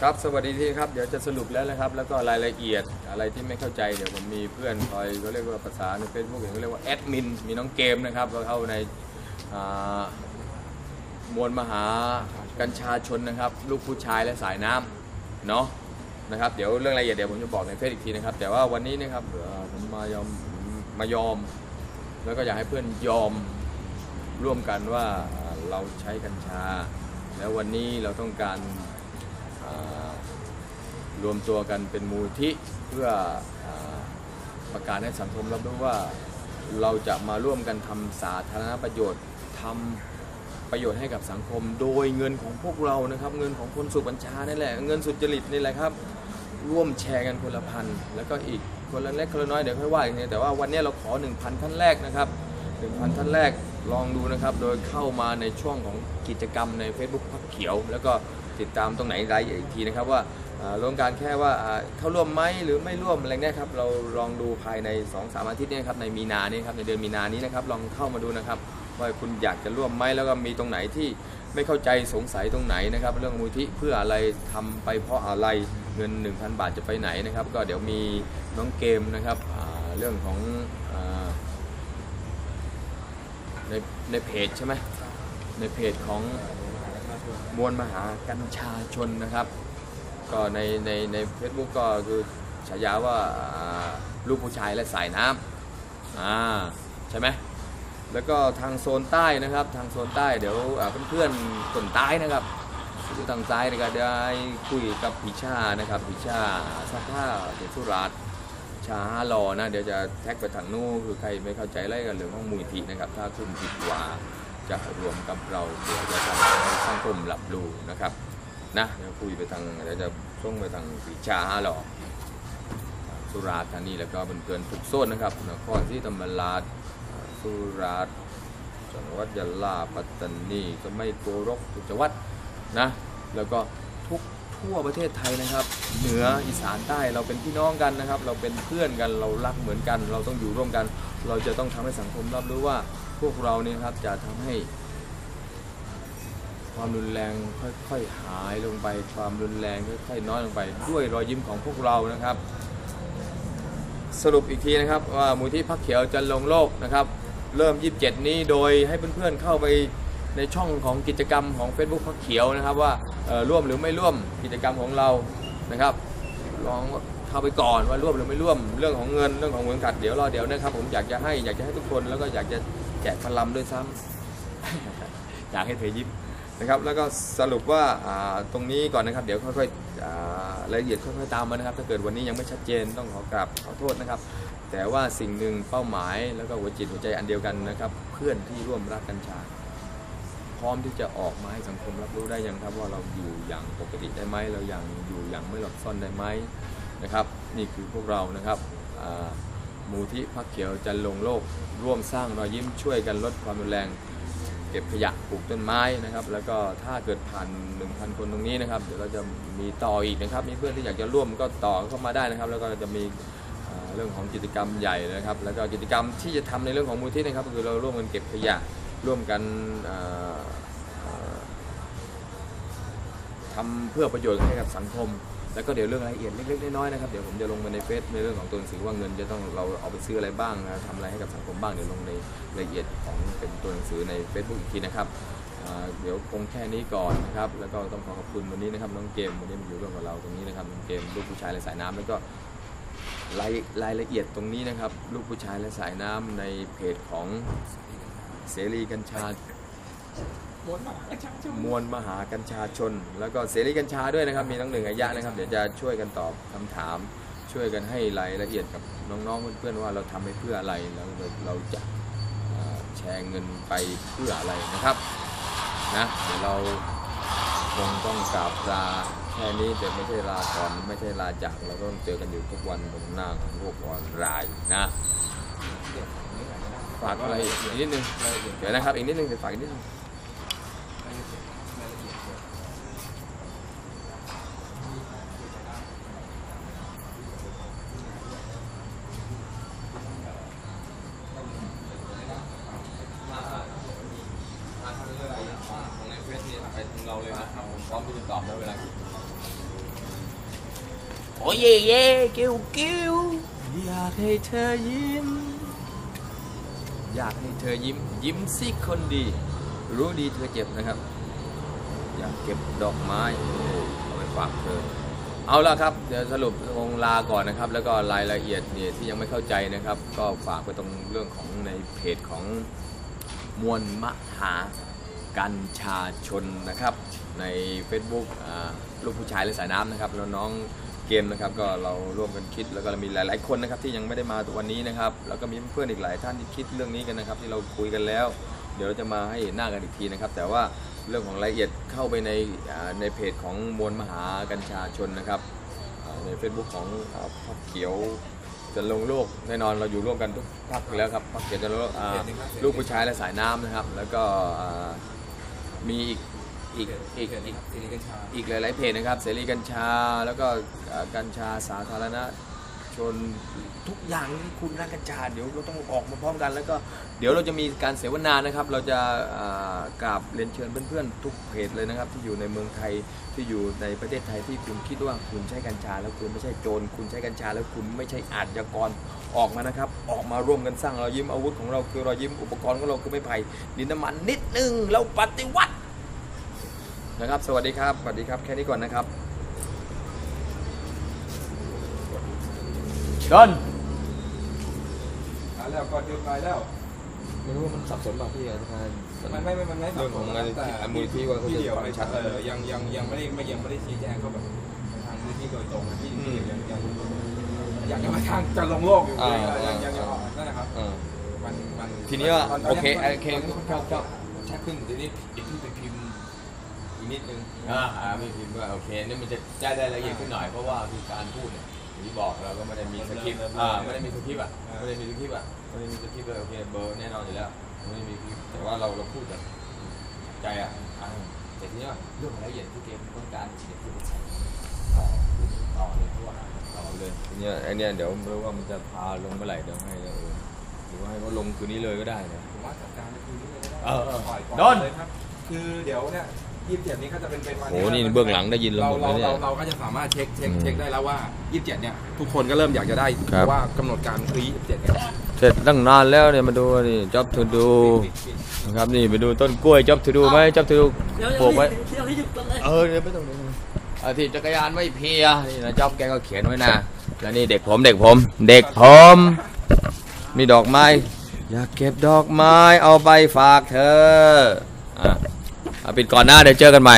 ครับ สวัสดีที่ครับ เดี๋ยวจะสรุปแล้วนะครับ แล้วก็รายละเอียดอะไรที่ไม่เข้าใจ เดี๋ยวผมมีเพื่อนคอยเขาเรียกว่าภาษาในเฟซบุ๊กเขาเรียกว่าแอดมิน มีน้องเกมนะครับเราเข้าในามวลมหากัญชาชนนะครับ ลูกผู้ชายและสายน้ำเนาะนะครับ เดี๋ยวเรื่องรายละเอียดเดี๋ยวผมจะบอกในเฟซอีกทีนะครับ แต่ว่าวันนี้นะครับผมมายอมมายอม แล้วก็อยากให้เพื่อนยอมร่วมกันว่าเราใช้กัญชา แล้ววันนี้เราต้องการารวมตัวกันเป็นมูลที่เพื่ออประกาศให้สังคมรับรู้ว่าเราจะมาร่วมกันทำสาธารณประโยชน์ทำประโยชน์ให้กับสังคม โดยเงินของพวกเรานะครับ เงินของคนสูบบัญชานี่แหละ เงินสุจริตนี่แหละครับ ร่วมแชร์กันคนละพันแล้วก็อีกคนละเล็กคนละน้อยเดี๋ยวค่อยว่าอีกทีแต่ว่าวันนี้เราขอ 1,000ท่านแรกนะครับ1,000ท่านแรก ลองดูนะครับ โดยเข้ามาในช่วงของกิจกรรมใน Facebook พักเขียว แล้วก็ติดตามตรงไหนรายละเอียดอีกทีนะครับว่าอ่าลงการแค่ว่าเข้าร่วมไหมหรือไม่ร่วมอะไรเนี่ยครับเราลองดูภายใน 2-3 อาทิตย์นี้ครับในมีนานี้ครับในเดือนมีนานี้นะครับลองเข้ามาดูนะครับว่าคุณอยากจะร่วมไหมแล้วก็มีตรงไหนที่ไม่เข้าใจสงสัยตรงไหนนะครับ เรื่องมูลที่เพื่ออะไรทำไปเพราะอะไรเงิน 1,000 บาทจะไปไหนนะครับ ก็เดี๋ยวมีน้องเกมนะครับเรื่องของอา ในในเพจใช่ไหมในเพจของมวลมหากัญชาชนนะครับ ก็ในในในเฟซบุ๊กก็คือฉายาว่าลูกผู้ชายและสายน้ำอ่าใช่ไหมแล้วก็ทางโซนใต้นะครับ ทางโซนใต้เดี๋ยวอ่าเพื่อนๆคนใต้นะครับอยู่ทางซ้ายนะครับได้คุยกับพิชานะครับพิชาสักผ้าเดี๋ยวสุราษฎร์ ชาฮาลอนะ เดี๋ยวจะแท็กไปทางนู้นคือใครไม่เข้าใจอะไรกันเรื่องของมูลทีนะครับ ถ้าคุณคิดว่าจะรวมกับเราเดี๋ยวจะทำให้สังคมรับรู้นะครับนะเดี๋ยวคุยไปทางเดี๋ยวจะส่งไปทางพิชาฮาลอสุราษฎร์ธานีแล้วก็เป็นเพื่อนทุกโซนนะครับนครศรีธรรมราชอ่าสุราษฎร์จังหวัดยะลาปัตตานีก็ไม่โกรกทุกจังหวัดนะแล้วก็ทุก ทั่วประเทศไทยนะครับ เหนืออีสานใต้เราเป็นพี่น้องกันนะครับ เราเป็นเพื่อนกันเรารักเหมือนกัน เราต้องอยู่ร่วมกัน เราจะต้องทำให้สังคมรับรู้ว่าพวกเราเนี่ยครับจะทำให้ ความรุนแรงค่อยๆหายลงไป ความรุนแรงค่อยๆน้อยลงไป ด้วยรอยยิ้มของพวกเรานะครับ สรุปอีกทีนะครับว่ามูลที่พักเขียวจะลงโลกนะครับ เริ่ม 27 นี้โดยให้เพื่อนๆเข้าไปในช่องของกิจกรรมของ Facebook พักเขียวนะครับว่า ร่วมหรือไม่ร่วมกิจกรรมของเรานะครับลองเข้าไปก่อนว่าร่วมหรือไม่ร่วมเรื่องของเงินเรื่องของเงินขัดเดี๋ยวรอเดี๋ยวนะครับผมอยากจะให้อยากจะให้ทุกคนแล้วก็อยากจะแจกพลัมด้วยซ้ำอยากให้เธอยิ้มนะครับแล้วก็สรุปว่าตรงนี้ก่อนนะครับ เดี๋ยวค่อยๆรายละเอียดค่อยๆตามมานะครับ ถ้าเกิดวันนี้ยังไม่ชัดเจนต้องขอกราบขอโทษนะครับ แต่ว่าสิ่งหนึ่งเป้าหมายแล้วก็หัวจิตหัวใจอันเดียวกันนะครับ เพื่อนที่ร่วมรักกัญชา ร้อมที่จะออกมาให้สังคมรับรู้ได้ยังครับว่าเราอยู่อย่างปกติได้ไหมเราอย่างอยู่อย่างไม่หลบซ่อนได้ไหมนะครับ นี่คือพวกเรานะครับมูที่พักเขียวจันลงโลก ร่วมสร้างรอยยิ้มช่วยกันลดความรุนแรง เก็บขยะปลูกต้นไม้นะครับ แล้วก็ถ้าเกิดผ่าน1,000 คนตรงนี้นะครับ เดี๋ยวเราจะมีต่ออีกนะครับ มีเพื่อนที่อยากจะร่วมก็ต่อเข้ามาได้นะครับ แล้วก็จะมีเรื่องของกิจกรรมใหญ่นะครับ แล้วก็กิจกรรมที่จะทำในเรื่องของมูลที่นะครับก็คือเราร่วมกันเก็บขยะร่วมกัน ทำเพื่อประโยชน์ให้กับสังคม แล้วก็เดี๋ยวเรื่องรายละเอียดเล็กๆน้อยๆนะครับเดี๋ยวผมจะลงไปในเฟซในเรื่องของตัวหนังสือว่าเงินจะต้องเราเอาไปซื้ออะไรบ้างนะทำอะไรให้กับสังคมบ้างเดี๋ยวลงในรายละเอียดของเป็นตัวหนังสือใน Facebook อีกทีนะครับเดี๋ยวคงแค่นี้ก่อนนะครับ แล้วก็ต้องขอขอบคุณวันนี้นะครับน้องเกมวันนี้มาอยู่ร่วมกับเราตรงนี้นะครับน้องเกมลูกผู้ชายและสายน้ำแล้วก็รายรายละเอียดตรงนี้นะครับ ลูกผู้ชายและสายน้ำในเพจของเสรีกัญชา มวลมหากัญชาชน แล้วก็เสรีกัญชาด้วยนะครับ มีน้องหนึ่งอายะนะครับ เดี๋ยวจะช่วยกันตอบคำถาม ช่วยกันให้รายละเอียดกับน้องๆเพื่อนๆว่าเราทำไปเพื่ออะไรแล้วเราจะแชร์เงินไปเพื่ออะไรนะครับนะเดี๋ยวเราคงต้องกราบลาแค่นี้แต่ไม่ใช่ลาก่อนไม่ใช่ลาจากเราก็ต้องเจอกันอยู่ทุกวันบนหน้าของโลกออนไลน์นะฝากอะไรอีกนิดนึงเดี๋ยวนะครับอีกนิดนึงเดี๋ยวฝากอีกนิดนึง โอ้ยเย่เย่กิ้วกิ้วอยากให้เธอยิ้ม อยากให้เธอยิ้ม ยิ้มสิคนดี รู้ดีเธอเจ็บนะครับ อยากเก็บดอกไม้เอาไปฝากเธอ เอาละครับ เดี๋ยวสรุปคงลาก่อนนะครับ แล้วก็รายละเอียดเนี่ยที่ยังไม่เข้าใจนะครับ ก็ฝากไปตรงเรื่องของในเพจของมวลมหากัญชาชนนะครับ ใน Facebook ลูกผู้ชายและสายน้ำนะครับ แล้วน้อง เกมนะครับก็เราร่วมกันคิดแล้วก็มีหลาย ๆ คนนะครับที่ยังไม่ได้มาวันนี้นะครับแล้วก็มีเพื่อนๆอีกหลายท่านที่คิดเรื่องนี้กันนะครับ ที่เราคุยกันแล้ว เดี๋ยวเราจะมาให้เห็นหน้ากันอีกทีนะครับ แต่ว่าเรื่องของรายละเอียดเข้าไปในอ่าในเพจของมวลมหากัญชาชนนะครับอ่าใน Facebook ของอ่าพักเขียวจะลงโลกแน่นอนเราอยู่ร่วมกันทุกพักอยู่แล้วครับพักเขียวจะลงโลกอ่าลูกผู้ชายและสายน้ำนะครับ แล้วก็อ่ามีอีก อีกอีกอีกสิริกัญชาอีกหลาย ๆ เพจนะครับ เสรีกัญชาแล้วก็เอ่อกัญชาสาธารณชนทุกอย่างที่คุณรักกัญชาเดี๋ยวเราต้องออกมาพร้อมกัน แล้วก็เดี๋ยวเราจะมีการเสวนานะครับ เราจะอ่ากราบเรียนเชิญเพื่อนๆ ทุกเพจเลยนะครับ ที่อยู่ในเมืองไทยที่อยู่ในประเทศไทยที่คุณคิดว่าคุณใช้กัญชา แล้วคุณไม่ใช่โจรคุณใช้กัญชา แล้วคุณไม่ใช่อาชญากรออกมานะครับ ออกมาร่วมกันสร้างเรายิ้มอาวุธของเราคือเรายิ้มอุปกรณ์ของเราคือไม่ไผ่ดินน้ำมันนิดนึงเราปฏิวัติ นะครับ สวัสดีครับ สวัสดีครับ แค่นี้ก่อนนะครับดนมาแล้วก็เดียวไปแล้ว ไม่รู้ว่ามันสับสนป่ะพี่อาจารย์มันไม่ไม่มันไม่เรื่องของสับสนงานแต่มูลนิธิว่าเขาจะที่เดียวฟังไม่ชัชัดดเออยังยังยังไม่ได้ไม่ยังไม่ได้ชี้แจงเขาแบบทางมูลนิธิโดยตรงนะที่ที่ยังยังยังยังมาทางจะลงโลกอยู่เลยยังยังยังนั่นนะครับเออมันมันทีนี้ว่าตนโอเคตนโอเคตนนี้ครับครับชัดขึ้นทีนี้อีกที่ไปพิมพ์อีก นิดนึงอ่าอ่าไม่พิมพ์ว่าโอเคนี่มันจะได้ได้ละเอียดขึ้นหน่อยเพราะว่าคือการพูดเนี่ยอย่างที่บอกเราก็ไม่ได้มีสคริปต์อ่าไม่ได้มีสคริปต์อะไม่ได้มีสคริปต์อะไม่ได้มีสคริปต์เลยโอเคเบอร์แน่นอนอยู่แล้วไม่ได้มีสคริปต์แต่ว่าเราเราพูดแบบใจอะอ่าแต่ทีนี้ว่าเรื่องของรายละเอียดที่เกมต้องการที่จะพูดใส่ต่อต่อเลยเพราะว่าต่อเลยทีเนี้ยไอเนี้ยเดี๋ยวไม่รู้ว่ามันจะพาลงเมื่อไหร่เดี๋ยวให้เออหรือว่าให้เขาลงคืนนี้เลยก็ได้นะผมว่าจัดการในคืนนี้เลยก็ได้เออเออปล่อยปล่อยโดนเลยครับคือเดี๋ยวเนี่ย ยี่สิบเจ็ดนี้ก็จะเป็นเป็นวันโอ้นี่เบื้องหลังได้ยินเราเราหมดเลเรายเนี่ยเราเราก็จะสามารถเช็คเช็คอืมเช็คได้แล้วว่ายี่สิบเจ็ดเนี่ยทุกคนก็เริ่มอยากจะได้ครับเพราะว่ากำหนดการคือยี่สิบเจ็ดเนี่ยเสร็จตั้งนานแล้วเนี่ยมาดูนี่ job to do ปิดปิดนะครับนี่ไปดูต้นกล้วย job to do ไหม job to do เดี๋ยวปลูกไว้เดี๋ยวให้หยุดก่อนเลยเออเดี๋ยวไม่ต้องเดี๋ยวอาที่จักรยานไม่เพลียนี่นะ job แกก็เขียนไว้นะแล้วนี่เด็กผมเด็กผม เด็กผมมีดอกไม้ อยากเก็บดอกไม้เอาไปฝากเธออะเอา ปิดก่อนหน้าเดี๋ยวเจอกันใหม่